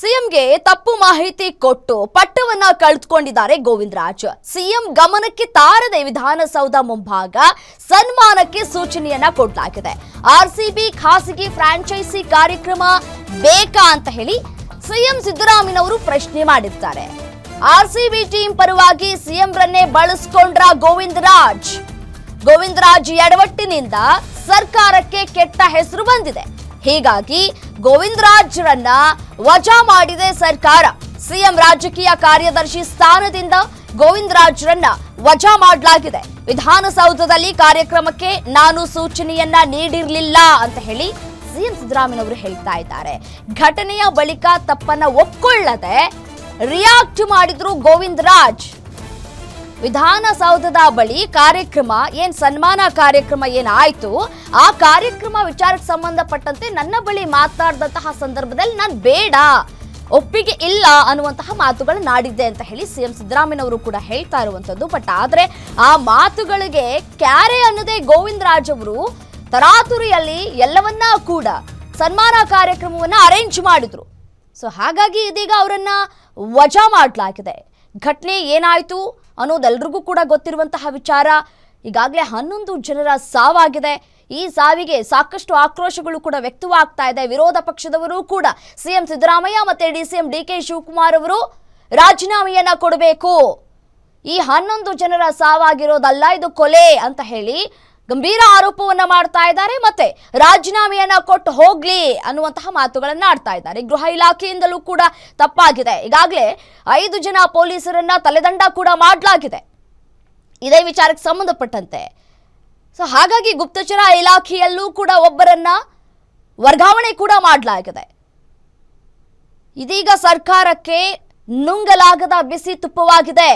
ಸಿಎಂಗೆ ತಪ್ಪು ಮಾಹಿತಿ ಕೊಟ್ಟು ಪಟ್ಟವನ್ನ ಕಳೆದುಕೊಂಡಿದ್ದಾರೆ ಗೋವಿಂದರಾಜ್. ಸಿಎಂ ಗಮನಕ್ಕೆ ತಾರದೆ ವಿಧಾನಸೌಧ ಮುಂಭಾಗ ಸನ್ಮಾನಕ್ಕೆ ಸೂಚನೆಯನ್ನ ಕೊಡಲಾಗಿದೆ. ಆರ್ಸಿಬಿ ಖಾಸಗಿ ಫ್ರಾಂಚೈಸಿ ಕಾರ್ಯಕ್ರಮ ಬೇಕಾ ಅಂತ ಹೇಳಿ ಸಿಎಂ ಸಿದ್ದರಾಮಯ್ಯನವರು ಪ್ರಶ್ನೆ ಮಾಡಿದ್ದಾರೆ. ಆರ್ಸಿಬಿ ಟೀಂ ಪರವಾಗಿ ಸಿಎಂ ರನ್ನೇ ಬಳಸ್ಕೊಂಡ್ರ ಗೋವಿಂದರಾಜ್. ಗೋವಿಂದರಾಜ್ ಎಡವಟ್ಟಿನಿಂದ ಸರ್ಕಾರಕ್ಕೆ ಕೆಟ್ಟ ಹೆಸರು ಬಂದಿದೆ. ಹೀಗಾಗಿ ಗೋವಿಂದರಾಜ್ರನ್ನ ವಜಾ ಮಾಡಿದೆ ಸರ್ಕಾರ. ಸಿಎಂ ರಾಜಕೀಯ ಕಾರ್ಯದರ್ಶಿ ಸ್ಥಾನದಿಂದ ಗೋವಿಂದರಾಜ್ರನ್ನ ವಜಾ ಮಾಡಲಾಗಿದೆ. ವಿಧಾನಸೌಧದಲ್ಲಿ ಕಾರ್ಯಕ್ರಮಕ್ಕೆ ನಾನು ಸೂಚನೆಯನ್ನ ನೀಡಿರಲಿಲ್ಲ ಅಂತ ಹೇಳಿ ಸಿಎಂ ಸಿದ್ದರಾಮಯ್ಯನವರು ಹೇಳ್ತಾ ಇದ್ದಾರೆ. ಘಟನೆಯ ಬಳಿಕ ತಪ್ಪನ್ನ ಒಪ್ಕೊಳ್ಳದೆ ರಿಯಾಕ್ಟ್ ಮಾಡಿದ್ರು ಗೋವಿಂದರಾಜ್. ವಿಧಾನಸೌಧದ ಬಳಿ ಕಾರ್ಯಕ್ರಮ, ಏನ್ ಸನ್ಮಾನ ಕಾರ್ಯಕ್ರಮ ಏನಾಯ್ತು? ಆ ಕಾರ್ಯಕ್ರಮ ವಿಚಾರಕ್ಕೆ ಸಂಬಂಧಪಟ್ಟಂತೆ ನನ್ನ ಬಳಿ ಮಾತನಾಡಿದಂತಹ ಸಂದರ್ಭದಲ್ಲಿ ನಾನು ಬೇಡ, ಒಪ್ಪಿಗೆ ಇಲ್ಲ ಅನ್ನುವಂತಹ ಮಾತುಗಳನ್ನಾಡಿದ್ದೆ ಅಂತ ಹೇಳಿ ಸಿಎಂ ಸಿದ್ದರಾಮಯ್ಯನವರು ಕೂಡ ಹೇಳ್ತಾ ಇರುವಂತದ್ದು. ಬಟ್ ಆದ್ರೆ ಆ ಮಾತುಗಳಿಗೆ ಕ್ಯಾರೆ ಅನ್ನದೇ ಗೋವಿಂದರಾಜ್ ಅವರು ತರಾತುರಿಯಲ್ಲಿ ಎಲ್ಲವನ್ನ ಕೂಡ ಸನ್ಮಾನ ಕಾರ್ಯಕ್ರಮವನ್ನ ಅರೇಂಜ್ ಮಾಡಿದ್ರು. ಸೊ ಹಾಗಾಗಿ ಇದೀಗ ಅವರನ್ನ ವಜಾ ಮಾಡಲಾಗಿದೆ. ಘಟನೆ ಏನಾಯ್ತು? ಅನ್ನೋದೆಲ್ರಿಗೂ ಕೂಡ ಗೊತ್ತಿರುವಂತಹ ವಿಚಾರ. ಈಗಾಗಲೇ ಹನ್ನೊಂದು ಜನರ ಸಾವಾಗಿದೆ. ಈ ಸಾವಿಗೆ ಸಾಕಷ್ಟು ಆಕ್ರೋಶಗಳು ಕೂಡ ವ್ಯಕ್ತವಾಗ್ತಾ ಇದೆ. ವಿರೋಧ ಪಕ್ಷದವರು ಕೂಡ ಸಿಎಂ ಸಿದ್ದರಾಮಯ್ಯ ಮತ್ತೆ D C M D K Shivakumar ಅವರು ರಾಜೀನಾಮೆಯನ್ನ ಕೊಡಬೇಕು. ಈ ಹನ್ನೊಂದು ಜನರ ಸಾವಾಗಿರೋದಲ್ಲ, ಇದು ಕೊಲೆ ಅಂತ ಹೇಳಿ ಗಂಭೀರ ಆರೋಪವನ್ನ ಮಾಡ್ತಾ ಇದ್ದಾರೆ ಮತ್ತೆ ರಾಜೀನಾಮೆಯನ್ನ ಕೊಟ್ಟು ಹೋಗ್ಲಿ ಅನ್ನುವಂತಹ ಮಾತುಗಳನ್ನ ಆಡ್ತಾ ಇದ್ದಾರೆ. ಗೃಹ ಇಲಾಖೆಯಿಂದಲೂ ಕೂಡ ತಪ್ಪಾಗಿದೆ. ಈಗಾಗಲೇ ಐದು ಜನ ಪೊಲೀಸರನ್ನ ತಲೆದಂಡ ಕೂಡ ಮಾಡಲಾಗಿದೆ. ಇದೇ ವಿಚಾರಕ್ಕೆ ಸಂಬಂಧಪಟ್ಟಂತೆ. ಸೊ ಹಾಗಾಗಿ ಗುಪ್ತಚರ ಇಲಾಖೆಯಲ್ಲೂ ಕೂಡ ಒಬ್ಬರನ್ನ ವರ್ಗಾವಣೆ ಕೂಡ ಮಾಡಲಾಗಿದೆ. ಇದೀಗ ಸರ್ಕಾರಕ್ಕೆ ನುಂಗಲಾಗದ ಬಿಸಿ ತುಪ್ಪವಾಗಿದೆ.